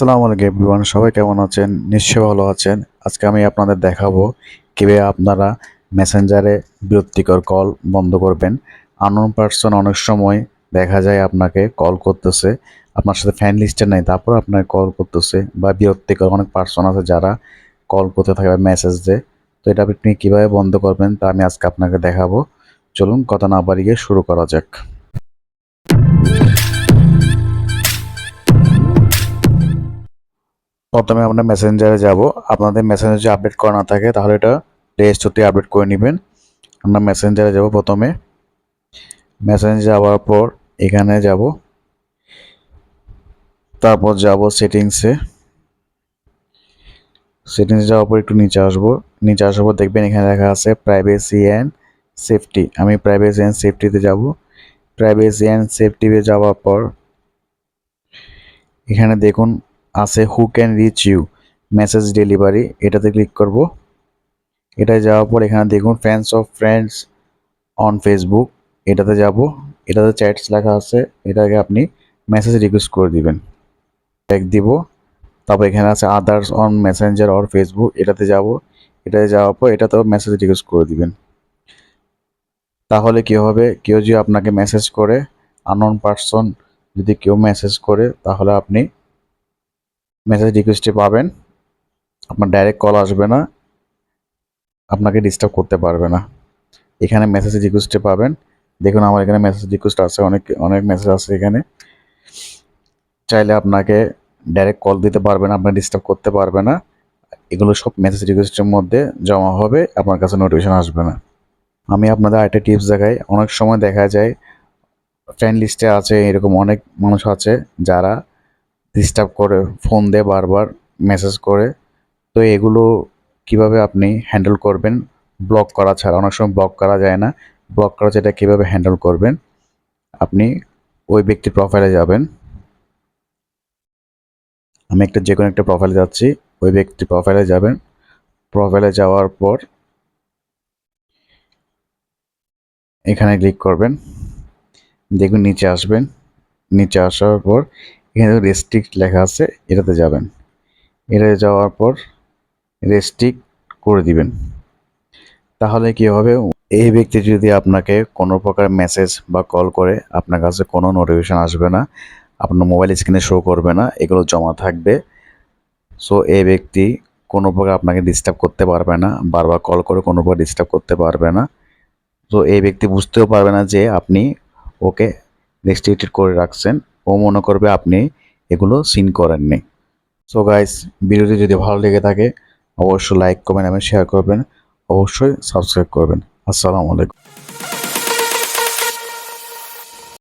আসসালামু আলাইকুম এভরিওয়ান সবাই কেমন আছেন? নিশ্চয়ই ভালো আছেন। আজকে আমি আপনাদের দেখাবো কীভাবে আপনারা মেসেঞ্জারে বিরক্তিকর কল বন্ধ করবেন। আননোন পার্সন অনেক সময় দেখা যায় আপনাকে কল করতেছে, আপনার সাথে ফ্যান লিস্টে নেই, তারপর আপনাকে কল করতেছে বা বিরক্তিকর অনেক পার্সন আছে যারা কল করতে থাকে বা মেসেজ দেয়। তো এটা আপনি কীভাবে বন্ধ করবেন তা আমি আজকে আপনাকে দেখাবো। চলুন কথা না বাড়িয়ে শুরু করা যাক। প্রথমে আমরা মেসেঞ্জারে যাব। আপনাদের মেসেঞ্জার যদি আপডেট করা না থাকে, তাহলে এটা প্লে স্টোর থেকে আপডেট করে নেবেন। আমরা মেসেঞ্জারে যাব প্রথমে। মেসেঞ্জার যাওয়ার পর এখানে যাব। তারপর যাব সেটিংসে সেটিংসে যাওয়ার পর একটু নিচে আসব। নিচে আসার পর দেখবেন এখানে লেখা আছে প্রাইভেসি অ্যান্ড সেফটি আমি প্রাইভেসি অ্যান্ড সেফটিতে যাব। প্রাইভেসি অ্যান্ড সেফটিতে যাওয়ার পর এখানে দেখুন আছে who can reach you message delivery এটাতে ক্লিক করব। এটায় যাওয়ার পর এখানে দেখুন fans of friends on Facebook এটাতে যাব। এটাতে চ্যাটস লেখা আছে, এটাকে আপনি মেসেজ রিকোয়েস্ট করে দিবেন। ট্যাগ দিব। তারপর এখানে আছে others on Messenger or Facebook এটাতে যাব। এটাতে যাওয়ার পর এটাতেও মেসেজ রিকোয়েস্ট করে দিবেন। তাহলে কি হবে? কেউ যদি আপনাকে মেসেজ করে আননোন পার্সন যদি কেউ মেসেজ করে, তাহলে আপনি মেসেজ রিকোয়েস্টে পাবেন। আপনার ডাইরেক্ট কল আসবে না। আপনাকে ডিস্টার্ব করতে পারবে না। এখানে মেসেজ রিকোয়েস্টে পাবেন। দেখুন, আমার এখানে মেসেজ রিকোয়েস্ট আছে। অনেক অনেক মেসেজ আছে এখানে। চাইলে আপনাকে ডাইরেক্ট কল দিতে পারবে না, আপনাকে ডিস্টার্ব করতে পারবে না। এগুলো সব মেসেজ রিকোয়েস্টের মধ্যে জমা হবে। আপনার কাছে নোটিফিকেশন আসবে না। আমি আপনাদের আরেকটা টিপস দেখাই। অনেক সময় দেখা যায় ফ্রেন্ড লিস্টে আছে, এরকম অনেক মানুষ আছে যারা ডিস্টার্ব করে ফোন দেয় বারবার মেসেজ করে। তো এগুলো কীভাবে আপনি হ্যান্ডেল করবেন? ব্লক করা ছাড়া, অনেক সময় ব্লক করা যায় না। ব্লক করা যেটা কীভাবে হ্যান্ডেল করবেন? আপনি ওই ব্যক্তির প্রোফাইলে যাবেন। আমি একটা যে কোনো একটা প্রোফাইলে যাচ্ছি, ওই ব্যক্তির প্রোফাইলে যাবেন। প্রোফাইলে যাওয়ার পর এখানে ক্লিক করবেন। দেখুন নিচে আসবেন। নিচে আসার পর এখানে রেস্ট্রিক্ট লেখা আছে, এটাতে যাবেন। এটাতে যাওয়ার পর রেস্ট্রিক্ট করে দিবেন। তাহলে কি হবে? এই ব্যক্তি যদি আপনাকে কোনো প্রকার মেসেজ বা কল করে, আপনার কাছে কোনো নোটিফিকেশন আসবে না, আপনার মোবাইল স্ক্রিনে শো করবে না, এগুলো জমা থাকবে। সো এই ব্যক্তি কোনো প্রকার আপনাকে ডিস্টার্ব করতে পারবে না, বারবার কল করে কোনো প্রকার ডিস্টার্ব করতে পারবে না। তো এই ব্যক্তি বুঝতেও পারবে না যে আপনি ওকে রেস্ট্রিক্টেড করে রাখছেন। ও মনে করবে আপনি এগুলো সিন করেননি। সো গাইস ভিডিওটি যদি ভালো লেগে থাকে, অবশ্যই লাইক করবেন এবং শেয়ার করবেন। অবশ্যই সাবস্ক্রাইব করবেন। আসসালামু আলাইকুম।